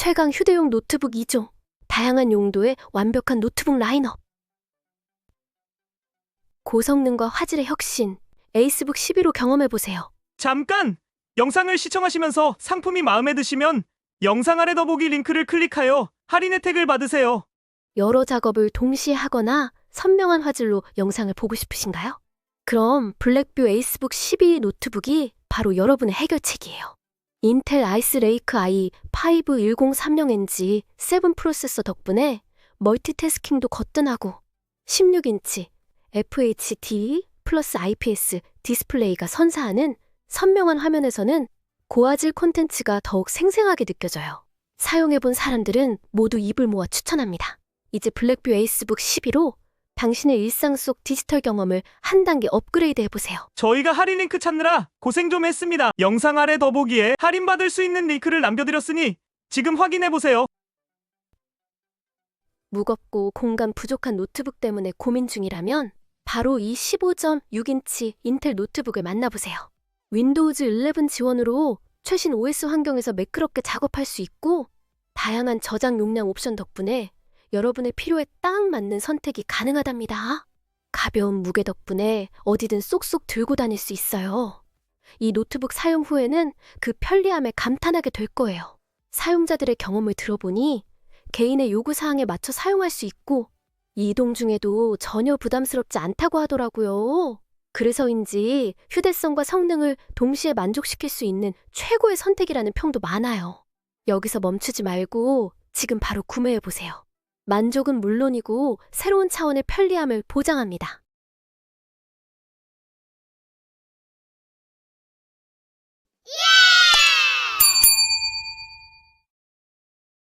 최강 휴대용 노트북 2종. 다양한 용도의 완벽한 노트북 라인업. 고성능과 화질의 혁신. 에이스북 11호 경험해보세요. 잠깐! 영상을 시청하시면서 상품이 마음에 드시면 영상 아래 더보기 링크를 클릭하여 할인 혜택을 받으세요. 여러 작업을 동시에 하거나 선명한 화질로 영상을 보고 싶으신가요? 그럼 블랙뷰 에이스북 12 노트북이 바로 여러분의 해결책이에요. 인텔 아이스 레이크 i 5103NG 7 프로세서 덕분에 멀티태스킹도 거뜬하고 16인치 FHD 플러스 IPS 디스플레이가 선사하는 선명한 화면에서는 고화질 콘텐츠가 더욱 생생하게 느껴져요. 사용해본 사람들은 모두 입을 모아 추천합니다. 이제 블랙뷰 에이스북 11로 당신의 일상 속 디지털 경험을 한 단계 업그레이드 해보세요. 저희가 할인 링크 찾느라 고생 좀 했습니다. 영상 아래 더보기에 할인 받을 수 있는 링크를 남겨드렸으니 지금 확인해보세요. 무겁고 공간 부족한 노트북 때문에 고민 중이라면 바로 이 15.6인치 인텔 노트북을 만나보세요. 윈도우즈 11 지원으로 최신 OS 환경에서 매끄럽게 작업할 수 있고 다양한 저장 용량 옵션 덕분에 여러분의 필요에 딱 맞는 선택이 가능하답니다. 가벼운 무게 덕분에 어디든 쏙쏙 들고 다닐 수 있어요. 이 노트북 사용 후에는 그 편리함에 감탄하게 될 거예요. 사용자들의 경험을 들어보니 개인의 요구 사항에 맞춰 사용할 수 있고 이동 중에도 전혀 부담스럽지 않다고 하더라고요. 그래서인지 휴대성과 성능을 동시에 만족시킬 수 있는 최고의 선택이라는 평도 많아요. 여기서 멈추지 말고 지금 바로 구매해 보세요. 만족은 물론이고 새로운 차원의 편리함을 보장합니다.